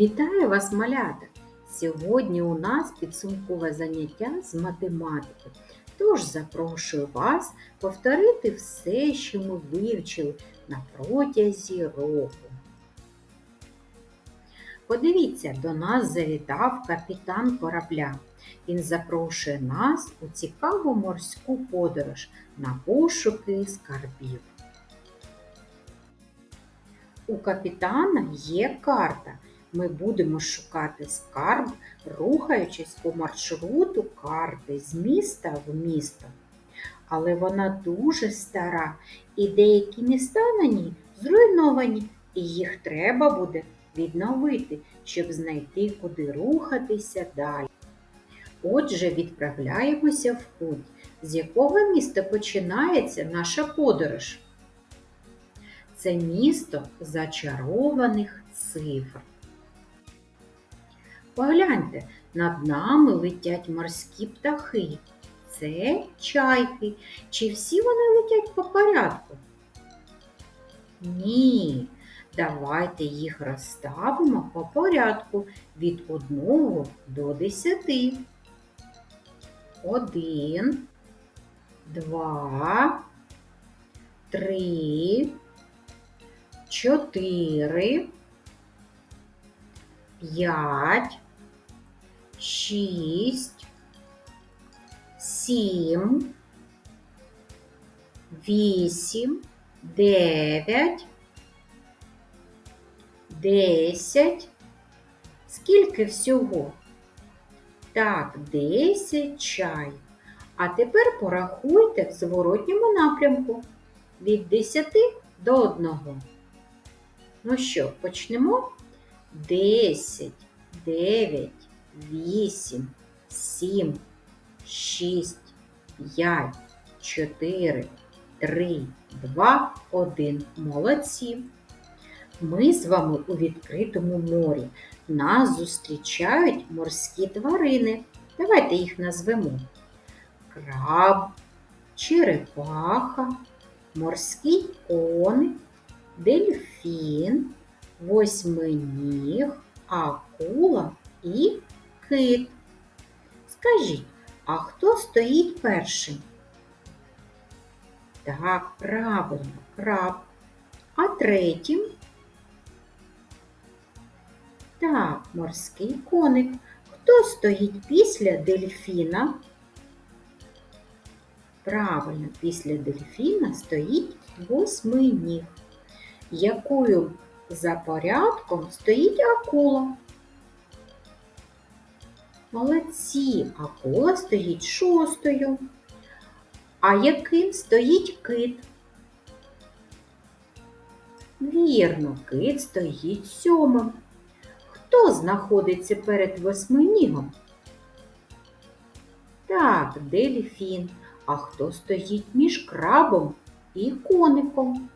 Вітаю вас, малята! Сьогодні у нас підсумкове заняття з математики. Тож запрошую вас повторити все, що ми вивчили на протязі року. Подивіться, до нас завітав капітан корабля. Він запрошує нас у цікаву морську подорож на пошуки скарбів. У капітана є карта. Ми будемо шукати скарб, рухаючись по маршруту карти з міста в місто. Але вона дуже стара, і деякі міста на ній зруйновані, і їх треба буде відновити, щоб знайти, куди рухатися далі. Отже, відправляємося в путь, з якого міста починається наша подорож. Це місто зачарованих цифр. Погляньте, над нами летять морські птахи. Це чайки. Чи всі вони летять по порядку? Ні. Давайте їх розставимо по порядку від 1 до 10. Один, два, три, чотири, п'ять, шість, сім, вісім, дев'ять, десять. Скільки всього? Так, десять чай. А тепер порахуйте в зворотньому напрямку від 10 до 1. Ну що, почнемо? 10, 9, 8, 7, 6, 5, 4, 3, 2, 1. Молодці. Ми з вами у відкритому морі. Нас зустрічають морські тварини. Давайте їх назвемо. Краб, черепаха, морський коник, дельфін, восьминіг, акула і кит. Скажіть, а хто стоїть першим? Так, правильно, краб. А третім? Так, морський коник. Хто стоїть після дельфіна? Правильно, після дельфіна стоїть восьминіг. Якою за порядком стоїть акула? Молодці, акула стоїть шостою. А яким стоїть кит? Вірно, кит стоїть сьомим. Хто знаходиться перед восьминігом? Так, дельфін. А хто стоїть між крабом і коником?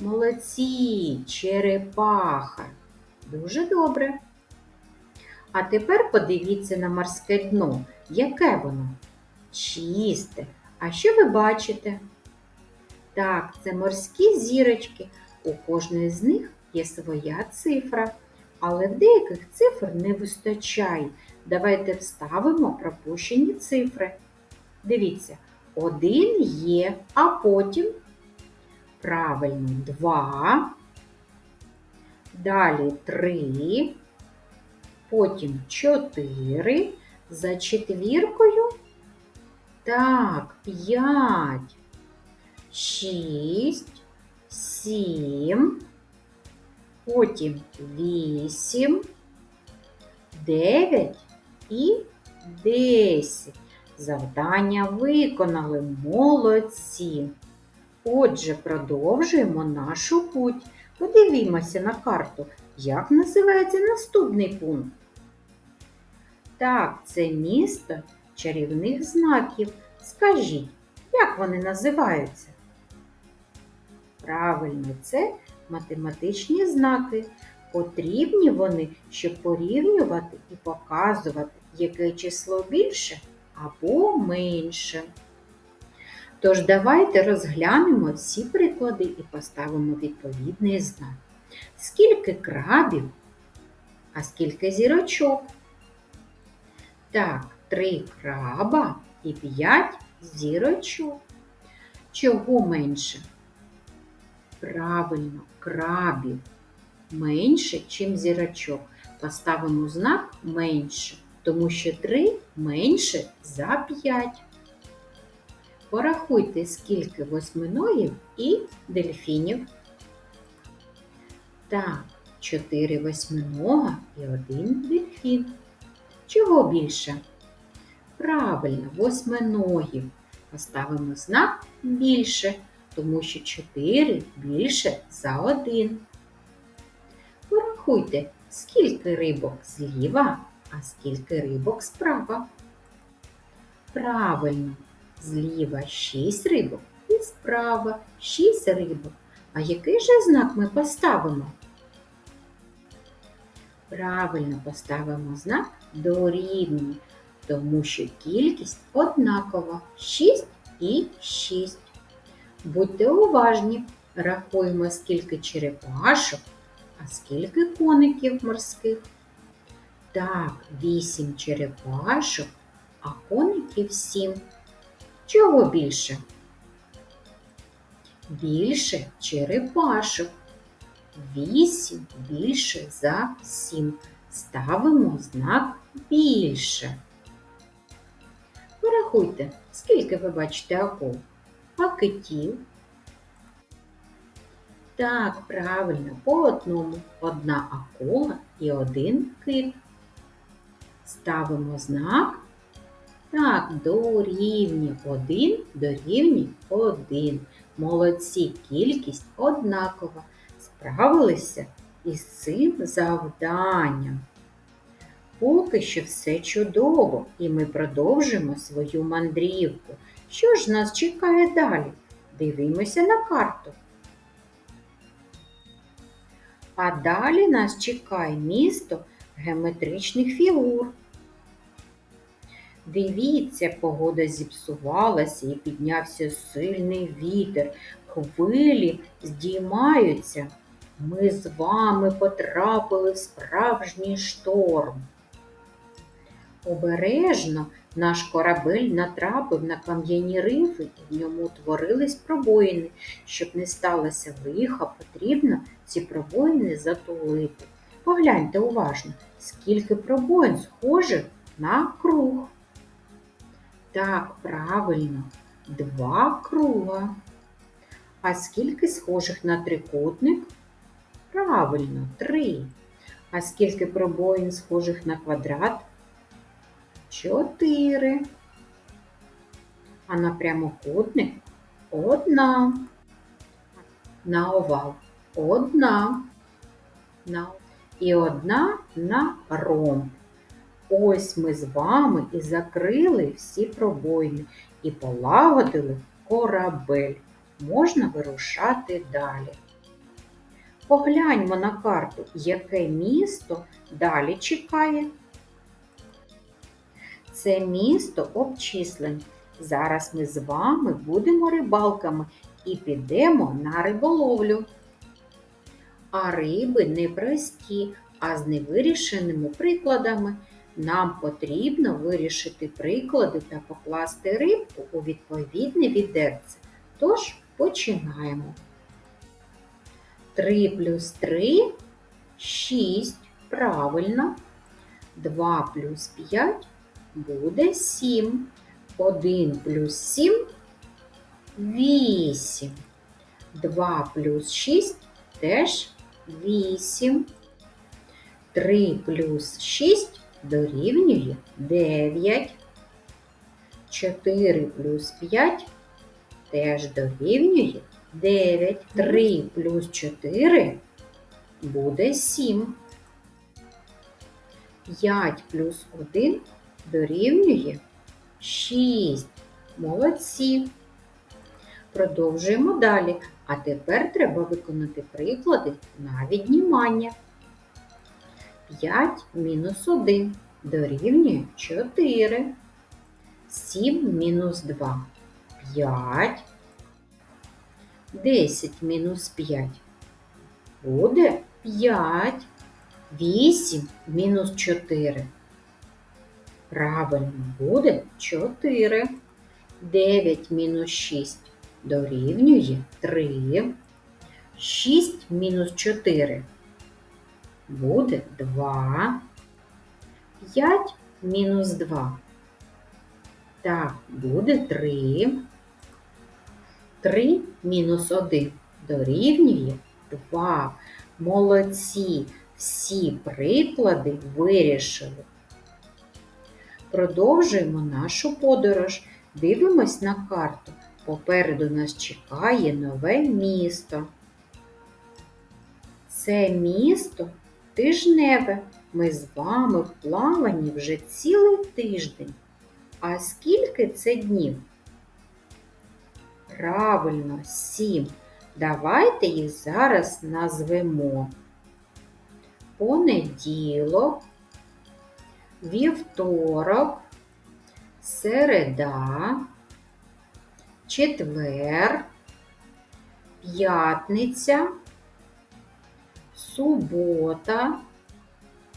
Молодці, черепаха. Дуже добре. А тепер подивіться на морське дно. Яке воно? Чисте. А що ви бачите? Так, це морські зірочки. У кожної з них є своя цифра, але в деяких цифр не вистачає. Давайте вставимо пропущені цифри. Дивіться, один є, а потім правильно два, далі три, потім чотири, за четвіркою. Так, п'ять, шість, сім, потім вісім, дев'ять і десять. Завдання виконали. Молодці. Отже, продовжуємо нашу путь. Подивімося на карту, як називається наступний пункт. Так, це місто чарівних знаків. Скажіть, як вони називаються? Правильно, це математичні знаки. Потрібні вони, щоб порівнювати і показувати, яке число більше або менше. Тож давайте розглянемо всі приклади і поставимо відповідний знак. Скільки крабів А скільки зірочок? Так, три краба і п'ять зірочок. Чого менше? Правильно, крабів. Менше, чим зірочок. Поставимо знак менше, тому що 3 менше за 5. Порахуйте, скільки восьминогів і дельфінів. Так, 4 восьминога і один дельфін. Чого більше? Правильно, восьминогів. Поставимо знак більше, тому що 4 більше за 1. Порахуйте, скільки рибок зліва, а скільки рибок справа. Правильно, зліва 6 рибок і справа 6 рибок. А який же знак ми поставимо? Правильно поставимо знак дорівнює, тому що кількість однакова 6 і 6. Будьте уважні, рахуємо, скільки черепашок, а скільки коників морських. Так, 8 черепашок, а коників 7. Чого більше? Більше черепашок. 8 більше за 7. Ставимо знак більше. Порахуйте, скільки ви бачите акул, а китів. Так, правильно, по одному одна акула і один кит. Ставимо знак. Так, дорівнює 1 дорівнює 1. Молодці, кількість однакова. Справилися із цим завданням. Поки що все чудово, і ми продовжимо свою мандрівку. Що ж нас чекає далі? Дивимося на карту. А далі нас чекає місто геометричних фігур. Дивіться, погода зіпсувалася і піднявся сильний вітер. Хвилі здіймаються. Ми з вами потрапили в справжній шторм. Обережно наш корабель натрапив на кам'яні рифи і в ньому утворились пробоїни. Щоб не сталося лиха, потрібно ці пробоїни затулити. Погляньте уважно, скільки пробоїн схожих на круг. Так, правильно, два круга. А скільки схожих на трикутник? Правильно, три. А скільки пробоїн схожих на квадрат? Чотири. А на прямокутник одна. На овал одна. На... І одна на ромб. Ось ми з вами і закрили всі пробоїни і полагодили корабель. Можна вирушати далі. Погляньмо на карту, яке місто далі чекає. Це місто обчислень. Зараз ми з вами будемо рибалками і підемо на риболовлю. А риби не прості, а з невирішеними прикладами. Нам потрібно вирішити приклади та покласти рибку у відповідне відерце. Тож починаємо. 3 плюс 3 6. Правильно. 2 плюс 5 буде 7. 1 плюс 7 8. 2 плюс 6 теж 8. 3 плюс 6 дорівнює 9. 4 плюс 5 теж дорівнює 9. 3 плюс 4 буде 7. 5 плюс 1 дорівнює 6. Молодці. Продовжуємо далі. А тепер треба виконати приклади на віднімання. 5 мінус 1 дорівнює 4. 7 мінус 2 5. 10 мінус 5 буде 5. 8 мінус 4. Правильно буде 4. 9 мінус 6 дорівнює 3. 6 мінус 4 буде 2. 5 мінус 2. Так, буде 3. 3 мінус 1 дорівнює 2. Молодці! Всі приклади вирішили. Продовжуємо нашу подорож. Дивимось на карту. Попереду нас чекає нове місто. Це місто тижневе. Ми з вами в плаванні вже цілий тиждень. А скільки це днів? Правильно, сім. Давайте їх зараз назвемо. Понеділок, вівторок, середа, четвер, п'ятниця, субота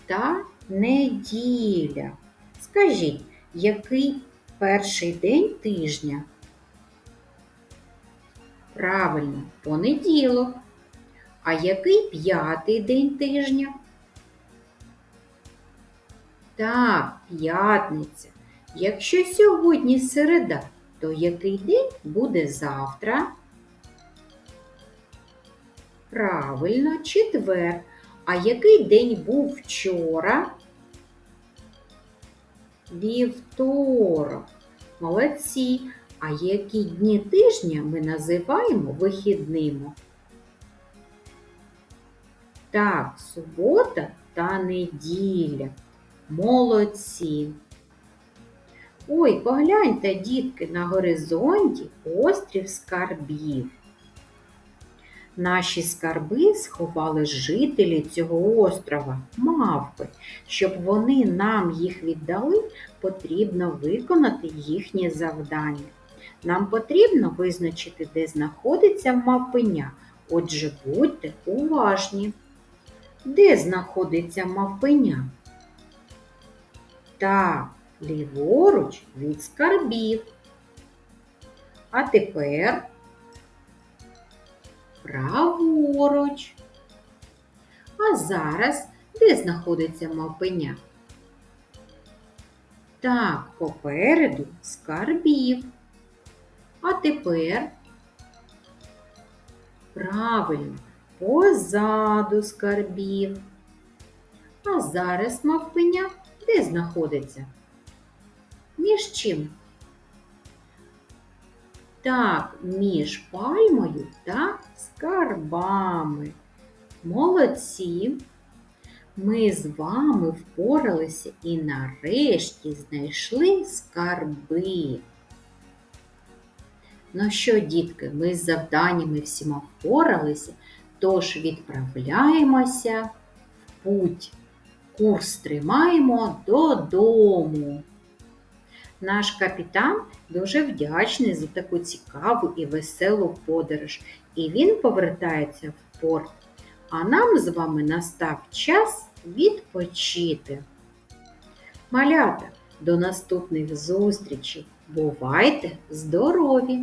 та неділя. Скажіть, який перший день тижня? Правильно, понеділок. А який п'ятий день тижня? Так, п'ятниця. Якщо сьогодні середа, то який день буде завтра? Правильно, четвер. А який день був вчора? Вівторок. Молодці. А які дні тижня ми називаємо вихідними? Так, субота та неділя. Молодці. Ой, погляньте, дітки, на горизонті острів скарбів. Наші скарби сховали жителі цього острова, мавпи. Щоб вони нам їх віддали, потрібно виконати їхнє завдання. Нам потрібно визначити, де знаходиться мавпеня. Отже, будьте уважні. Де знаходиться мавпеня? Так, ліворуч від скарбів. А тепер праворуч. А зараз де знаходиться мавпеня? Так, попереду скарбів. А тепер правильно позаду скарбів. А зараз мавпеня де знаходиться? Між чим? Так, між пальмою та скарбами. Молодці! Ми з вами впоралися і нарешті знайшли скарби. Ну що, дітки, ми з завданнями всіма впоралися, тож відправляємося в путь. Курс тримаємо додому. Наш капітан дуже вдячний за таку цікаву і веселу подорож, і він повертається в порт. А нам з вами настав час відпочити. Малята, до наступних зустрічей! Бувайте здорові!